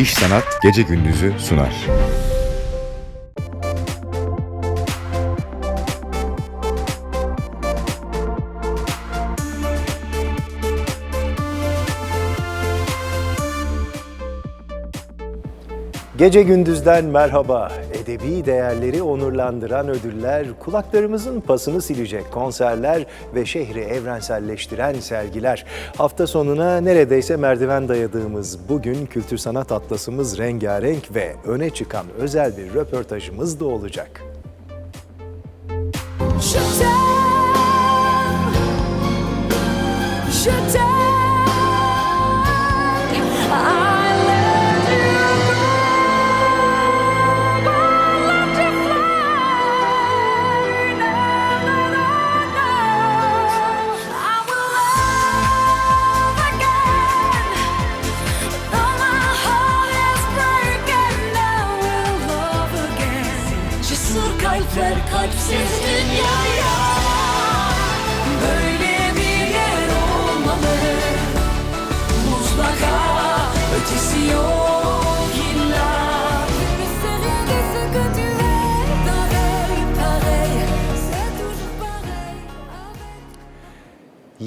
İş Sanat Gece Gündüz'ü sunar. Gece gündüzden merhaba. Edebi değerleri onurlandıran ödüller, kulaklarımızın pasını silecek konserler ve şehri evrenselleştiren sergiler. Hafta sonuna neredeyse merdiven dayadığımız bugün kültür sanat atlasımız rengarenk ve öne çıkan özel bir röportajımız da olacak. Je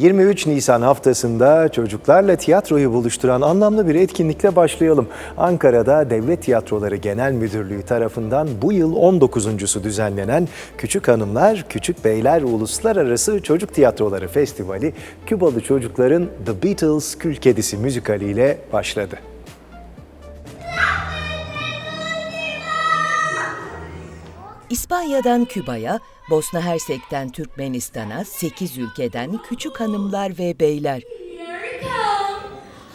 23 Nisan haftasında çocuklarla tiyatroyu buluşturan anlamlı bir etkinlikle başlayalım. Ankara'da Devlet Tiyatroları Genel Müdürlüğü tarafından bu yıl 19.sü düzenlenen Küçük Hanımlar, Küçük Beyler Uluslararası Çocuk Tiyatroları Festivali, Kübalı çocukların The Beatles Kül Kedisi müzikaliyle başladı. İspanya'dan Küba'ya, Bosna Hersek'ten Türkmenistan'a 8 ülkeden küçük hanımlar ve beyler, Here he comes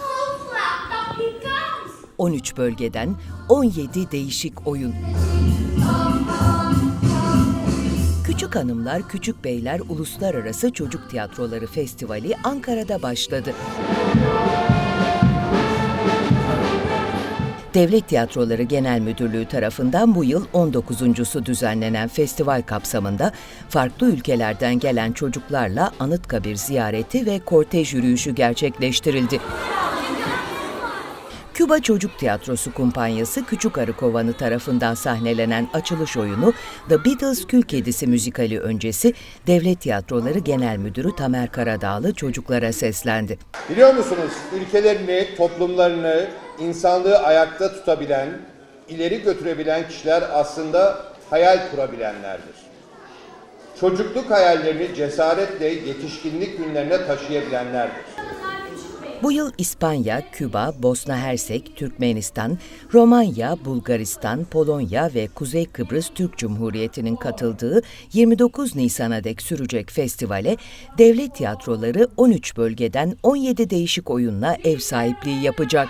Oh flap up he comes 13 bölgeden 17 değişik oyun. Küçük Hanımlar Küçük Beyler Uluslararası Çocuk Tiyatroları Festivali Ankara'da başladı. Devlet Tiyatroları Genel Müdürlüğü tarafından bu yıl 19.sü düzenlenen festival kapsamında farklı ülkelerden gelen çocuklarla Anıtkabir ziyareti ve kortej yürüyüşü gerçekleştirildi. Küba Çocuk Tiyatrosu Kumpanyası Küçük Arı Kovanı tarafından sahnelenen açılış oyunu The Beatles Kül Kedisi müzikali öncesi Devlet Tiyatroları Genel Müdürü Tamer Karadağlı çocuklara seslendi. Biliyor musunuz ülkelerini, toplumlarını, insanlığı ayakta tutabilen, ileri götürebilen kişiler aslında hayal kurabilenlerdir. Çocukluk hayallerini cesaretle yetişkinlik günlerine taşıyabilenlerdir. Bu yıl İspanya, Küba, Bosna Hersek, Türkmenistan, Romanya, Bulgaristan, Polonya ve Kuzey Kıbrıs Türk Cumhuriyeti'nin katıldığı 29 Nisan'a dek sürecek festivale devlet tiyatroları 13 bölgeden 17 değişik oyunla ev sahipliği yapacak.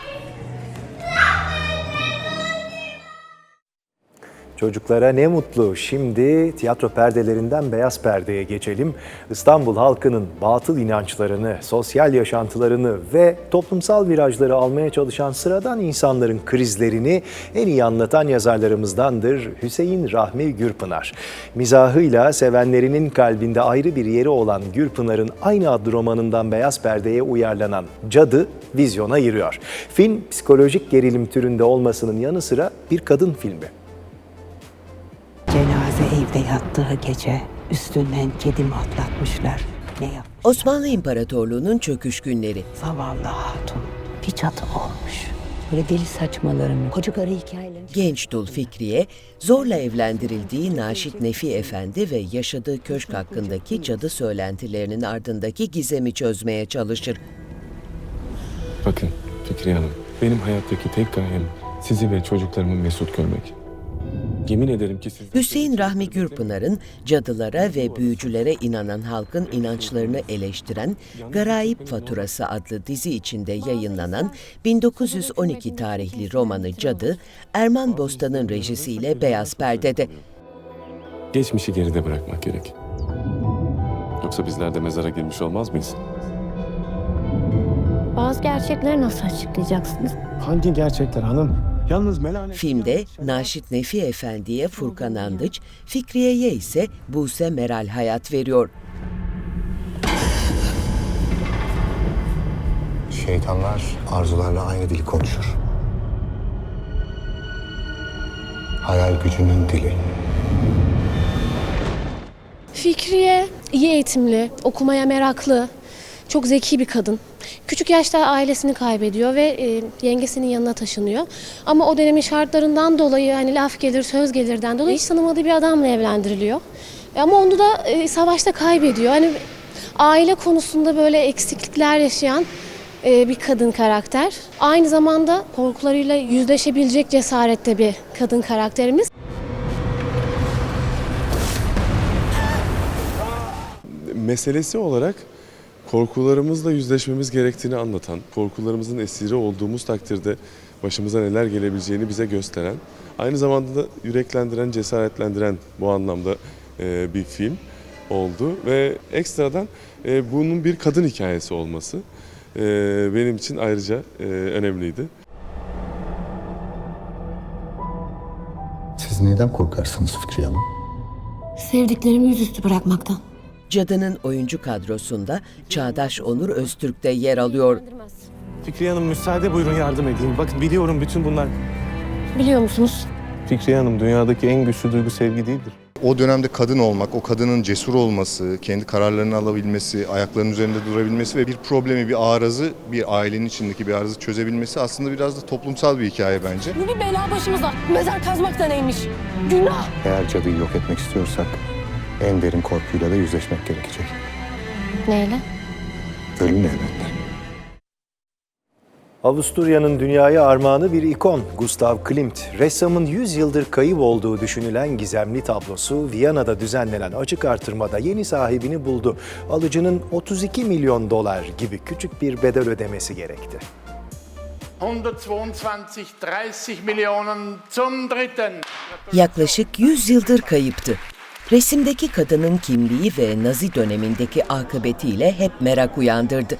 Çocuklara ne mutlu. Şimdi tiyatro perdelerinden beyaz perdeye geçelim. İstanbul halkının batıl inançlarını, sosyal yaşantılarını ve toplumsal virajları almaya çalışan sıradan insanların krizlerini en iyi anlatan yazarlarımızdandır Hüseyin Rahmi Gürpınar. Mizahıyla sevenlerinin kalbinde ayrı bir yeri olan Gürpınar'ın aynı adlı romanından beyaz perdeye uyarlanan Cadı vizyona giriyor. Film psikolojik gerilim türünde olmasının yanı sıra bir kadın filmi. Evde yattığı gece üstünden kedimi atlatmışlar. Ne yap? Osmanlı İmparatorluğu'nun çöküş günleri. Zavallı hatun bir cadı olmuş. Böyle deli saçmalarını, koca karı hikayelerini... Genç dul Fikriye, zorla evlendirildiği Naşit Nefi Efendi ve yaşadığı köşk hakkındaki cadı söylentilerinin ardındaki gizemi çözmeye çalışır. Bakın Fikriye Hanım, benim hayattaki tek gayem sizi ve çocuklarımı mesut görmek. Yemin ederim ki siz... Hüseyin Rahmi Gürpınar'ın cadılara ve büyücülere inanan halkın inançlarını eleştiren Garayip Faturası adlı dizi içinde yayınlanan 1912 tarihli romanı Cadı, Erman Bostan'ın rejisiyle Beyaz Perde'de. Geçmişi geride bırakmak gerek. Yoksa bizler de mezara girmiş olmaz mıyız? Bazı gerçekleri nasıl açıklayacaksınız? Hangi gerçekler hanım? Yalnız Melane... Filmde Naşit Nefi Efendi'ye Furkan Andıç, Fikriye'ye ise Buse Meral hayat veriyor. Şeytanlar arzularla aynı dili konuşur. hayal gücünün dili. Fikriye iyi eğitimli, okumaya meraklı, çok zeki bir kadın. Küçük yaşta ailesini kaybediyor ve e, yengesinin yanına taşınıyor. Ama o dönemin şartlarından dolayı hani laf gelir, söz gelirden dolayı hiç tanımadığı bir adamla evlendiriliyor. E, Ama onu da e, savaşta kaybediyor. Hani aile konusunda böyle eksiklikler yaşayan e, bir kadın karakter. Aynı zamanda korkularıyla yüzleşebilecek cesarette bir kadın karakterimiz. Meselesi olarak korkularımızla yüzleşmemiz gerektiğini anlatan, korkularımızın esiri olduğumuz takdirde başımıza neler gelebileceğini bize gösteren, aynı zamanda da yüreklendiren, cesaretlendiren bu anlamda e, bir film oldu ve ekstradan e, bunun bir kadın hikayesi olması e, benim için ayrıca önemliydi. Siz neden korkarsınız Fikriye Hanım? Sevdiklerimi yüzüstü bırakmaktan. Cadı'nın oyuncu kadrosunda Çağdaş Onur Öztürk de yer alıyor. Fikriye Hanım müsaade buyurun yardım edeyim. Bakın biliyorum bütün bunlar. Biliyor musunuz? Fikriye Hanım dünyadaki en güçlü duygu sevgi değildir. O dönemde kadın olmak, o kadının cesur olması, kendi kararlarını alabilmesi, ayaklarının üzerinde durabilmesi ve bir problemi, bir arızı, bir ailenin içindeki bir arızı çözebilmesi aslında biraz da toplumsal bir hikaye bence. Bu bir bela başımıza. Mezar kazmak da neymiş? Günah. Eğer cadıyı yok etmek istiyorsak en derin korkuyla da yüzleşmek gerekecek. Neyle? Ölümle elbette. Avusturya'nın dünyaya armağanı bir ikon Gustav Klimt. Ressamın 100 yıldır kayıp olduğu düşünülen gizemli tablosu Viyana'da düzenlenen açık artırmada yeni sahibini buldu. Alıcının 32 milyon dolar gibi küçük bir bedel ödemesi gerekti. 122, 30 Millionen zum dritten. Yaklaşık 100 yıldır kayıptı. Resimdeki kadının kimliği ve Nazi dönemindeki akıbetiyle hep merak uyandırdı.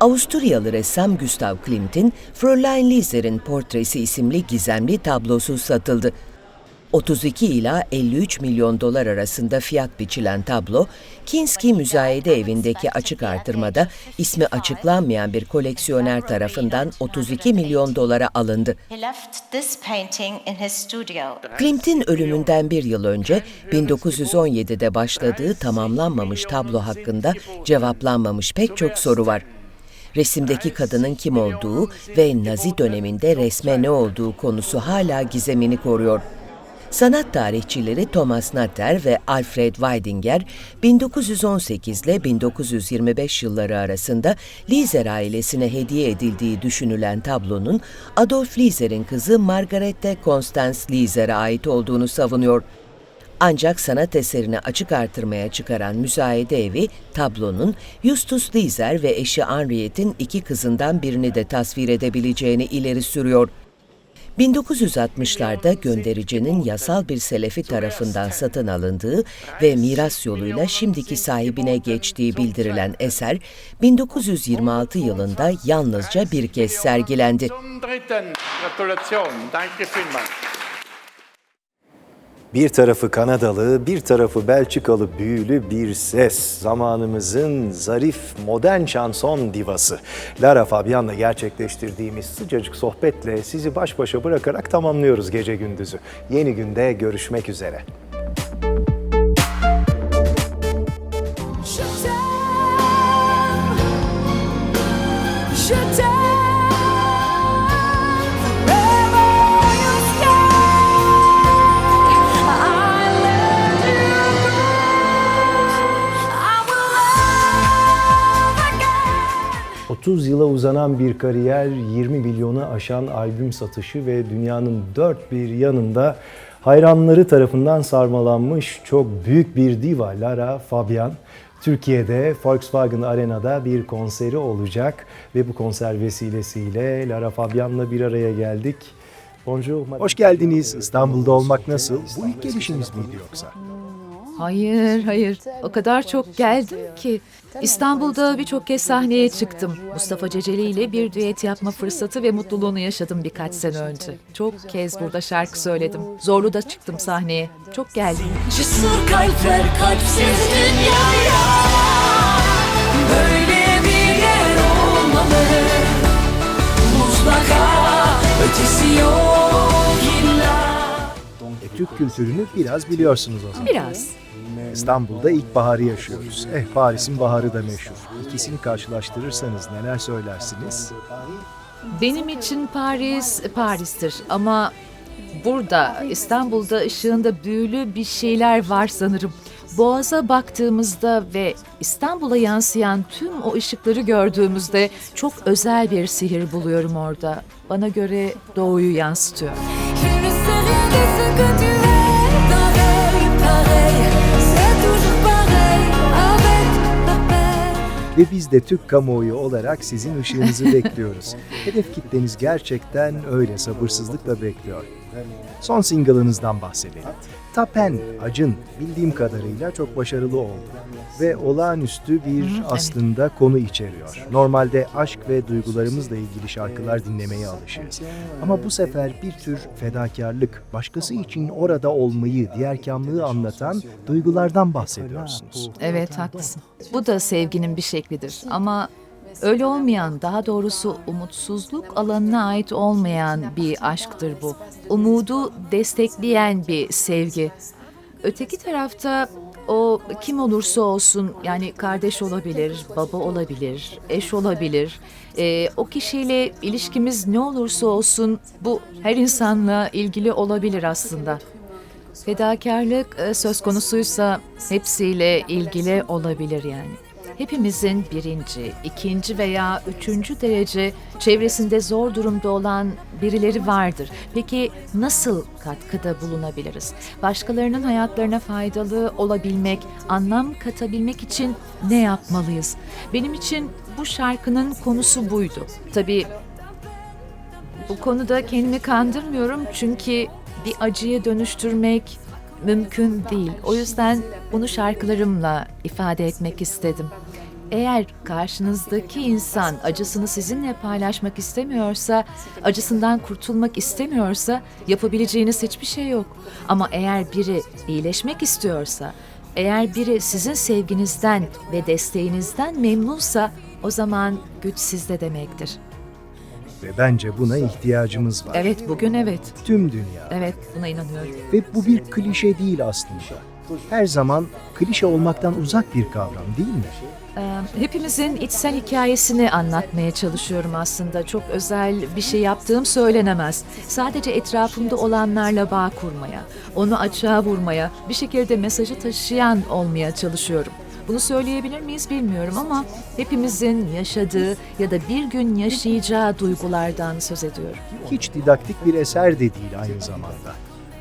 Avusturyalı ressam Gustav Klimt'in Fräulein Lieser'in Portresi isimli gizemli tablosu satıldı. 32 ila 53 milyon dolar arasında fiyat biçilen tablo, Kinski Müzayede Evi'ndeki açık artırmada ismi açıklanmayan bir koleksiyoner tarafından 32 milyon dolara alındı. Klimt'in ölümünden bir yıl önce 1917'de başladığı tamamlanmamış tablo hakkında cevaplanmamış pek çok soru var. Resimdeki kadının kim olduğu ve Nazi döneminde resme ne olduğu konusu hala gizemini koruyor. Sanat tarihçileri Thomas Natter ve Alfred Weidinger 1918 ile 1925 yılları arasında Lieser ailesine hediye edildiği düşünülen tablonun Adolf Lieser'in kızı Margarete Constance Lieser'e ait olduğunu savunuyor. Ancak sanat eserini açık artırmaya çıkaran müzayede evi tablonun Justus Lieser ve eşi Henriette'in iki kızından birini de tasvir edebileceğini ileri sürüyor. 1960'larda göndericinin yasal bir selefi tarafından satın alındığı ve miras yoluyla şimdiki sahibine geçtiği bildirilen eser 1926 yılında yalnızca bir kez sergilendi. Zum dritten. Gratulation. Danke vielmals. Bir tarafı Kanadalı, bir tarafı Belçikalı büyülü bir ses. Zamanımızın zarif, modern şanson divası. Lara Fabian'la gerçekleştirdiğimiz sıcacık sohbetle sizi baş başa bırakarak tamamlıyoruz gece gündüzü. Yeni günde görüşmek üzere. 30 yıla uzanan bir kariyer, 20 milyonu aşan albüm satışı ve dünyanın dört bir yanında hayranları tarafından sarmalanmış çok büyük bir diva Lara Fabian. Türkiye'de Volkswagen Arena'da bir konseri olacak ve bu konser vesilesiyle Lara Fabian'la bir araya geldik. Bonjour. Hoş geldiniz. İstanbul'da olmak nasıl? Bu ilk gelişiniz miydi yoksa? Hayır, hayır. O kadar çok geldim ki. İstanbul'da birçok kez sahneye çıktım. Mustafa Ceceli ile bir düet yapma fırsatı ve mutluluğunu yaşadım birkaç sene önce. Çok kez burada şarkı söyledim. Zorlu da çıktım sahneye. Çok geldim. Cesur kalpler kalpsiz dünyaya Böyle bir yer olmalı Mutlaka ötesi yok Türk kültürünü biraz biliyorsunuz o zaman. Biraz. İstanbul'da ilkbaharı yaşıyoruz. Eh Paris'in baharı da meşhur. İkisini karşılaştırırsanız neler söylersiniz? Benim için Paris, Paris'tir ama burada İstanbul'da ışığında büyülü bir şeyler var sanırım. Boğaz'a baktığımızda ve İstanbul'a yansıyan tüm o ışıkları gördüğümüzde çok özel bir sihir buluyorum orada. Bana göre doğuyu yansıtıyor. Ve biz de Türk kamuoyu olarak sizin ışığınızı bekliyoruz. Hedef kitleniz gerçekten öyle sabırsızlıkla bekliyor. Son single'ınızdan bahsedelim. Tapen, Acın bildiğim kadarıyla çok başarılı oldu. Ve olağanüstü bir aslında konu içeriyor. Normalde aşk ve duygularımızla ilgili şarkılar dinlemeye alışığız. Ama bu sefer bir tür fedakarlık, başkası için orada olmayı, diğerkamlığı anlatan duygulardan bahsediyorsunuz. Evet haklısın. Bu da sevginin bir şeklidir ama öyle olmayan, daha doğrusu umutsuzluk alanına ait olmayan bir aşktır bu. Umudu destekleyen bir sevgi. Öteki tarafta o kim olursa olsun yani kardeş olabilir, baba olabilir, eş olabilir. Ee, o kişiyle ilişkimiz ne olursa olsun bu her insanla ilgili olabilir aslında. Fedakarlık e, söz konusuysa hepsiyle ilgili olabilir yani. Hepimizin birinci, ikinci veya üçüncü derece çevresinde zor durumda olan birileri vardır. Peki nasıl katkıda bulunabiliriz? Başkalarının hayatlarına faydalı olabilmek, anlam katabilmek için ne yapmalıyız? Benim için bu şarkının konusu buydu. Tabii bu konuda kendimi kandırmıyorum çünkü bir acıya dönüştürmek mümkün değil. O yüzden bunu şarkılarımla ifade etmek istedim. Eğer karşınızdaki insan acısını sizinle paylaşmak istemiyorsa, acısından kurtulmak istemiyorsa yapabileceğiniz hiçbir şey yok. Ama eğer biri iyileşmek istiyorsa, eğer biri sizin sevginizden ve desteğinizden memnunsa o zaman güç sizde demektir. Ve bence buna ihtiyacımız var. Evet bugün evet. Tüm dünya. Evet buna inanıyorum. Ve bu bir klişe değil aslında. Her zaman klişe olmaktan uzak bir kavram değil mi? Ee, hepimizin içsel hikayesini anlatmaya çalışıyorum aslında. Çok özel bir şey yaptığım söylenemez. Sadece etrafımda olanlarla bağ kurmaya, onu açığa vurmaya, bir şekilde mesajı taşıyan olmaya çalışıyorum. Bunu söyleyebilir miyiz bilmiyorum ama hepimizin yaşadığı ya da bir gün yaşayacağı duygulardan söz ediyorum. Hiç didaktik bir eser de değil aynı zamanda.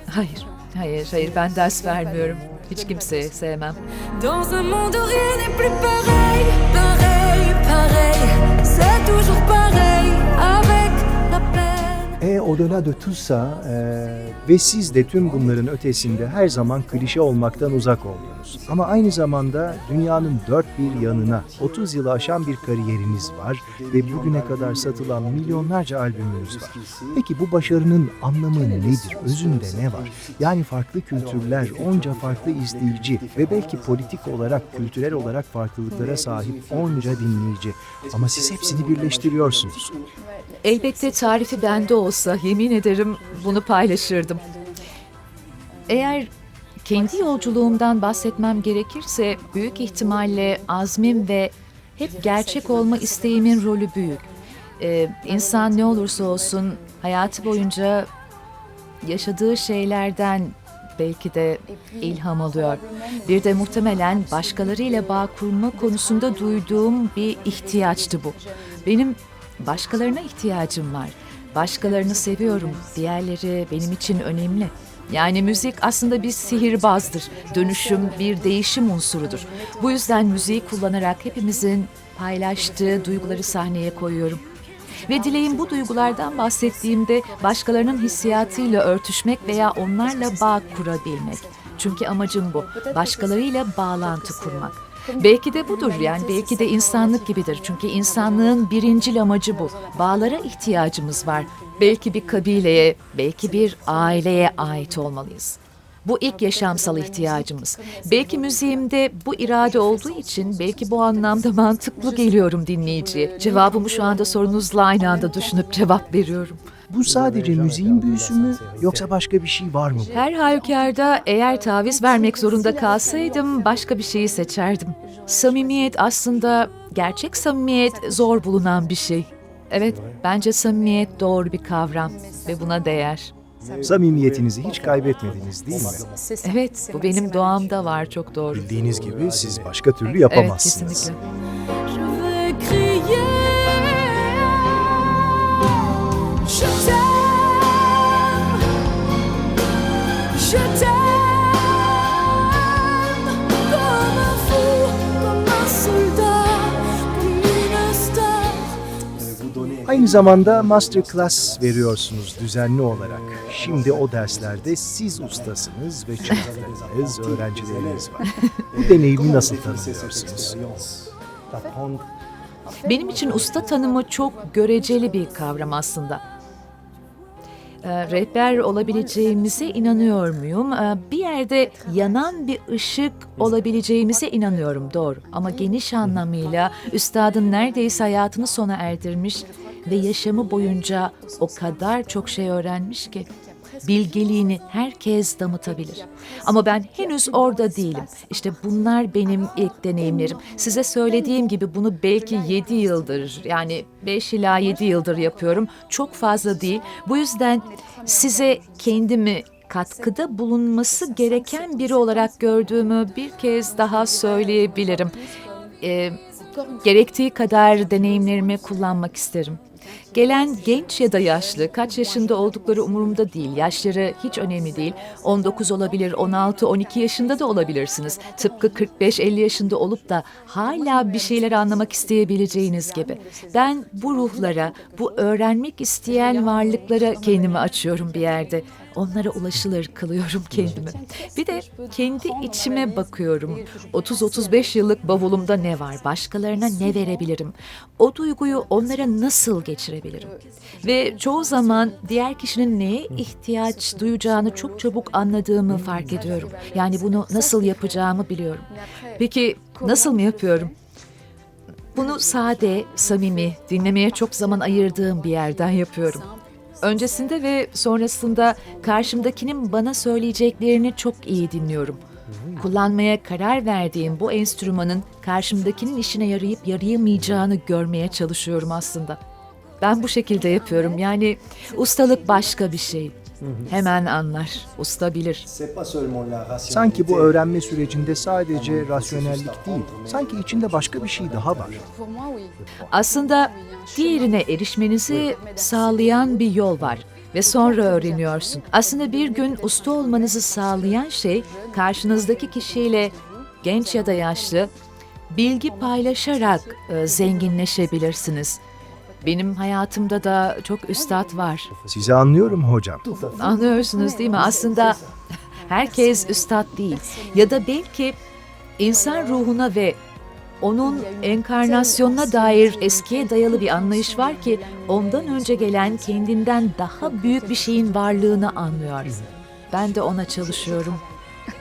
Hayır, hayır, hayır ben ders vermiyorum. Hiç kimseyi sevmem. Dans un monde rien n'est plus pareil, pareil, pareil, c'est toujours pareil avec la peine. E au-delà de tout e, ve siz de tüm bunların ötesinde her zaman klişe olmaktan uzak oldunuz. Ama aynı zamanda dünyanın dört bir yanına 30 yılı aşan bir kariyeriniz var ve bugüne kadar satılan milyonlarca albümünüz var. Peki bu başarının anlamı nedir? Özünde ne var? Yani farklı kültürler, onca farklı izleyici ve belki politik olarak, kültürel olarak farklılıklara sahip onca dinleyici. Ama siz hepsini birleştiriyorsunuz. Elbette tarifi bende olsa yemin ederim bunu paylaşırdım. Eğer kendi yolculuğumdan bahsetmem gerekirse büyük ihtimalle azmim ve hep gerçek olma isteğimin rolü büyük. Ee, insan ne olursa olsun hayatı boyunca yaşadığı şeylerden belki de ilham alıyor. Bir de muhtemelen başkalarıyla bağ kurma konusunda duyduğum bir ihtiyaçtı bu. Benim başkalarına ihtiyacım var. Başkalarını seviyorum. Diğerleri benim için önemli. Yani müzik aslında bir sihirbazdır. Dönüşüm bir değişim unsurudur. Bu yüzden müziği kullanarak hepimizin paylaştığı duyguları sahneye koyuyorum. Ve dileğim bu duygulardan bahsettiğimde başkalarının hissiyatıyla örtüşmek veya onlarla bağ kurabilmek. Çünkü amacım bu. Başkalarıyla bağlantı kurmak. Belki de budur yani belki de insanlık gibidir. Çünkü insanlığın birincil amacı bu. Bağlara ihtiyacımız var. Belki bir kabileye, belki bir aileye ait olmalıyız. Bu ilk yaşamsal ihtiyacımız. Belki müziğimde bu irade olduğu için belki bu anlamda mantıklı geliyorum dinleyiciye. Cevabımı şu anda sorunuzla aynı anda düşünüp cevap veriyorum. Bu sadece müziğin büyüsü mü yoksa başka bir şey var mı? Her halükarda eğer taviz vermek zorunda kalsaydım başka bir şeyi seçerdim. Samimiyet aslında gerçek samimiyet zor bulunan bir şey. Evet, bence samimiyet doğru bir kavram ve buna değer. Samimiyetinizi hiç kaybetmediniz değil mi? Evet, bu benim doğamda var çok doğru. Bildiğiniz gibi siz başka türlü Evet, yapamazsınız. kesinlikle. Aynı zamanda masterclass veriyorsunuz düzenli olarak. Şimdi o derslerde siz ustasınız ve çocuklarınız, öğrencileriniz var. Bu deneyimi nasıl tanımlıyorsunuz? Benim için usta tanımı çok göreceli bir kavram aslında. Ee, rehber olabileceğimize inanıyor muyum? Ee, bir yerde yanan bir ışık olabileceğimize inanıyorum doğru. Ama geniş anlamıyla üstadın neredeyse hayatını sona erdirmiş ve yaşamı boyunca o kadar çok şey öğrenmiş ki bilgeliğini herkes damıtabilir. Ama ben henüz orada değilim. İşte bunlar benim ilk deneyimlerim. Size söylediğim gibi bunu belki 7 yıldır yani 5 ila 7 yıldır yapıyorum. Çok fazla değil. Bu yüzden size kendimi katkıda bulunması gereken biri olarak gördüğümü bir kez daha söyleyebilirim. Ee, gerektiği kadar deneyimlerimi kullanmak isterim. Gelen genç ya da yaşlı, kaç yaşında oldukları umurumda değil. Yaşları hiç önemli değil. 19 olabilir, 16, 12 yaşında da olabilirsiniz. Tıpkı 45-50 yaşında olup da hala bir şeyler anlamak isteyebileceğiniz gibi. Ben bu ruhlara, bu öğrenmek isteyen varlıklara kendimi açıyorum bir yerde. Onlara ulaşılır kılıyorum kendimi. Bir de kendi içime bakıyorum. 30-35 yıllık bavulumda ne var? Başkalarına ne verebilirim? O duyguyu onlara nasıl geçirebilirim? Ve çoğu zaman diğer kişinin neye ihtiyaç duyacağını çok çabuk anladığımı fark ediyorum. Yani bunu nasıl yapacağımı biliyorum. Peki nasıl mı yapıyorum? Bunu sade, samimi, dinlemeye çok zaman ayırdığım bir yerden yapıyorum. Öncesinde ve sonrasında karşımdakinin bana söyleyeceklerini çok iyi dinliyorum. Kullanmaya karar verdiğim bu enstrümanın karşımdakinin işine yarayıp yarayamayacağını görmeye çalışıyorum aslında. Ben bu şekilde yapıyorum. Yani ustalık başka bir şey. Hemen anlar, usta bilir. Sanki bu öğrenme sürecinde sadece rasyonellik değil, sanki içinde başka bir şey daha var. Aslında diğerine erişmenizi sağlayan bir yol var ve sonra öğreniyorsun. Aslında bir gün usta olmanızı sağlayan şey karşınızdaki kişiyle genç ya da yaşlı bilgi paylaşarak e, zenginleşebilirsiniz. Benim hayatımda da çok üstad var. Sizi anlıyorum hocam. Anlıyorsunuz değil mi? Aslında herkes üstad değil. Ya da belki insan ruhuna ve onun enkarnasyonuna dair eskiye dayalı bir anlayış var ki ondan önce gelen kendinden daha büyük bir şeyin varlığını anlıyor. Ben de ona çalışıyorum.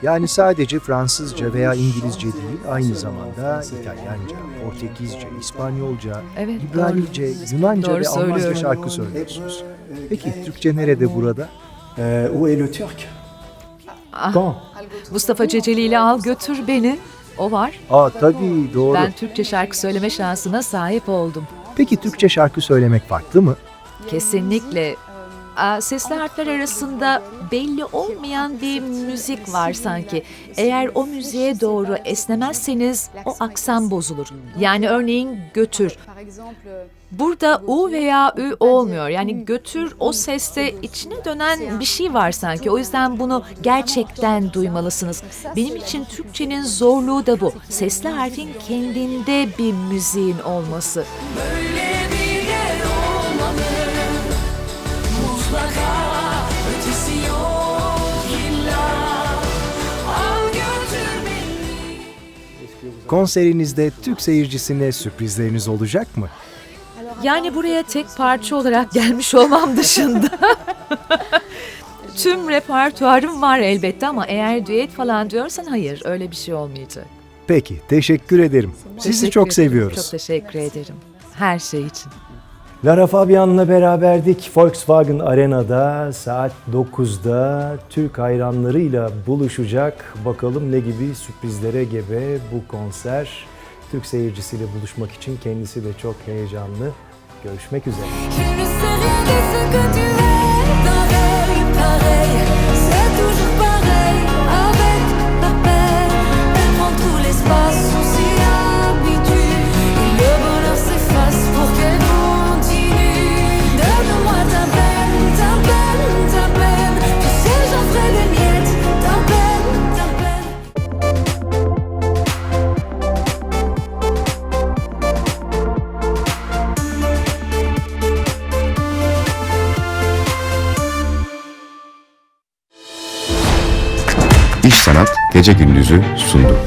Yani sadece Fransızca veya İngilizce değil, aynı zamanda İtalyanca, Portekizce, İspanyolca, Evet, İbranice, Yunanca Doğru ve Almanca söylüyorum. şarkı söylüyorsunuz. Peki Türkçe nerede burada? Où est le Turc? Ah, Quand? Mustafa Ceceli ile al götür beni. O var. Aa tabii doğru. Ben Türkçe şarkı söyleme şansına sahip oldum. Peki Türkçe şarkı söylemek farklı mı? Kesinlikle. Sesli harfler arasında belli olmayan bir müzik var sanki. Eğer o müziğe doğru esnemezseniz o aksan bozulur. Yani örneğin götür. Burada U veya Ü olmuyor. Yani götür o seste içine dönen bir şey var sanki. O yüzden bunu gerçekten duymalısınız. Benim için Türkçenin zorluğu da bu. Sesli harfin kendinde bir müziğin olması. Böyle Konserinizde Türk seyircisine sürprizleriniz olacak mı? Yani buraya tek parça olarak gelmiş olmam dışında. Tüm repertuarım var elbette ama eğer düet falan diyorsan hayır öyle bir şey olmayacak. Peki, teşekkür ederim. Sizi Teşekkür çok ederim, seviyoruz. Çok teşekkür ederim. Her şey için. Lara Fabian'la beraberdik. Volkswagen Arena'da saat 9'da Türk hayranlarıyla buluşacak. Bakalım ne gibi sürprizlere gebe bu konser. Türk seyircisiyle buluşmak için kendisi de çok heyecanlı. Görüşmek üzere. Gece Gündüz'ü sundu.